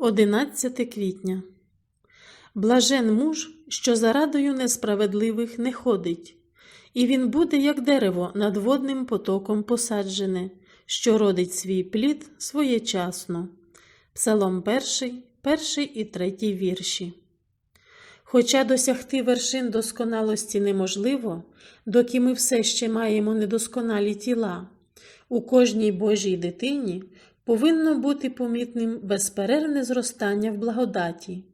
11 квітня. Блажен муж, що за радою несправедливих не ходить, і він буде, як дерево, над водним потоком посаджене, що родить свій плід своєчасно. Псалом 1, перший і третій вірші. Хоча досягти вершин досконалості неможливо, доки ми все ще маємо недосконалі тіла, у кожній Божій дитині повинно бути помітним безперервне зростання в благодаті,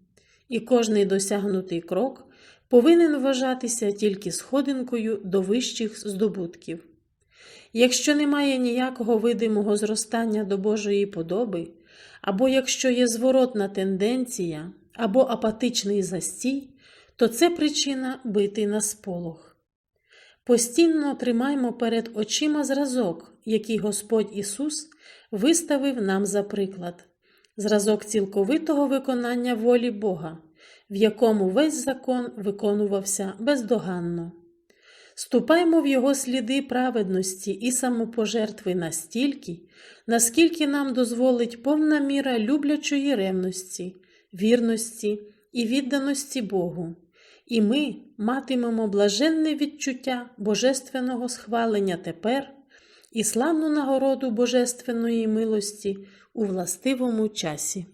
і кожний досягнутий крок повинен вважатися тільки сходинкою до вищих здобутків. Якщо немає ніякого видимого зростання до Божої подоби, або якщо є зворотна тенденція, або апатичний застій, то це причина бити на сполох. Постійно тримаймо перед очима зразок, який Господь Ісус виставив нам за приклад, зразок цілковитого виконання волі Бога, в якому весь закон виконувався бездоганно. Ступаймо в Його сліди праведності і самопожертви настільки, наскільки нам дозволить повна міра люблячої ревності, вірності і відданості Богу, і ми матимемо блаженне відчуття божественного схвалення тепер і славну нагороду божественної милості у властивому часі.